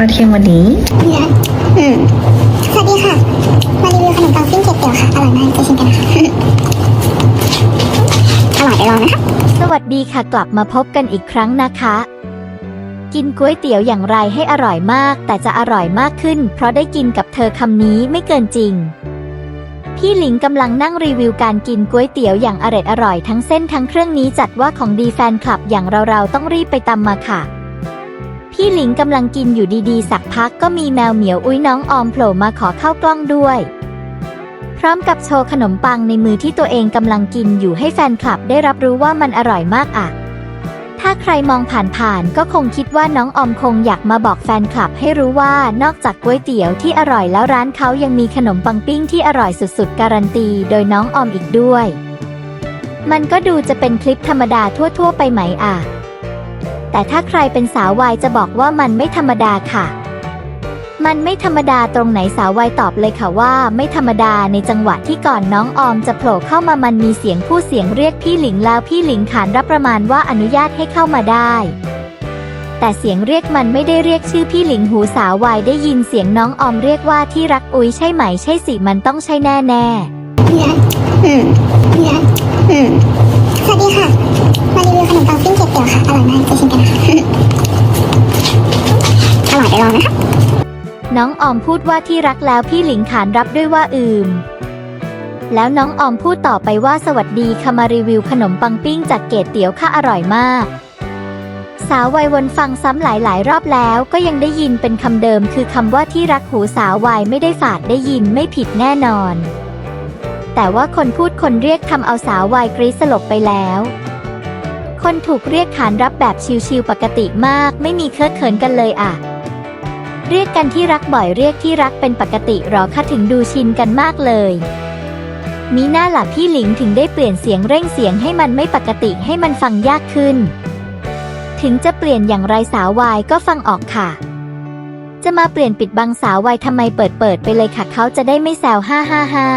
าวเที่ยงวันนี้เนี่ยอืมสวัสดีค่ะมารีวิวขนมปังปิ้งเกล็ดเตี๋ยวค่ะ อร่อยมากจะชิมกันนะคะอร่อยไปลองนะคะสวัสดีค่ะกลับมาพบกันอีกครั้งนะคะ กินก๋วยเตี๋ยวอย่างไรให้อร่อยมาก แต่จะอร่อยมากขึ้น เพราะได้กินกับเธอคำนี้ไม่เกินจริง พี่หลิงกำลังนั่งรีวิวการกินก๋วยเตี๋ยวอย่างอร่อยอร่อยทั้งเส้นทั้งเครื่องนี้จัดว่าของดีแฟนคลับอย่างเราๆต้องรีบไปตามมาค่ะ พี่หลิงกำลังกินอยู่ดีๆ สักพักก็มีแมวเหมียวอุ้ยน้องออมโผล่มาขอเข้ากล้องด้วย พร้อมกับโชว์ขนมปังในมือที่ตัวเองกำลังกินอยู่ให้แฟนคลับได้รับรู้ว่ามันอร่อยมากอะถ้าใครมองผ่านๆก็คงคิดว่าน้องออมคงอยากมาบอกแฟนคลับให้รู้ว่านอกจากก๋วยเตี๋ยวที่อร่อยแล้วร้านเขายังมีขนมปังปิ้งที่อร่อยสุดๆ การันตีโดยน้องออมอีกด้วย มันก็ดูจะเป็นคลิปธรรมดาทั่วๆ ไปไหมอะ แต่ถ้าใครเป็นสาววายจะบอกว่ามันไม่ธรรมดาค่ะ มันไม่ธรรมดาตรงไหนสาววายตอบเลยค่ะว่า ไม่ธรรมดาในจังหวะที่ก่อนน้องออมจะโผล่เข้ามามันมีเสียงผู้เสียงเรียกพี่หลิงแล้วพี่หลิงขานรับประมาณว่าอนุญาตให้เข้ามาได้แต่เสียงเรียกมันไม่ได้เรียกชื่อพี่หลิงหูสาววายได้ยินเสียงน้องออมเรียกว่าที่รักอุ้ยใช่ไหมใช่สิมันต้องใช่แน่แน่ น้องออมพูดว่าที่รักแล้วพี่หลิงขานรับด้วยว่าอืม แล้วน้องออมพูดต่อไปว่าสวัสดีค่ะมารีวิวขนมปังปิ้งจากเกตเตี๋ยวค่ะอร่อยมาก สาววัยวนฟังซ้ำหลายๆ รอบแล้วก็ยังได้ยินเป็นคำเดิม คือคำว่าที่รักหูสาววัยไม่ได้ฝาดได้ยินไม่ผิดแน่นอน แต่ว่าคนพูดคนเรียกทำเอาสาววัยกรีสลบไปแล้วคนถูกเรียกขานรับแบบชิวๆปกติมาก ไม่มีเคอะเขินกันเลยอะ เรียกกันที่รักบ่อยเรียกที่รักเป็นปกติหรอคะถึงดูชินกันมากเลยมีหน้าหลับพี่หลิงถึงได้เปลี่ยนเสียงเร่งเสียงให้มันไม่ปกติให้มันฟังยากขึ้น ถึงจะเปลี่ยนอย่างไรสาววายก็ฟังออกค่ะ จะมาเปลี่ยนปิดบังสาววายทำไมเปิดเปิดไปเลยค่ะเขาจะได้ไม่แซวห้าห้าห้า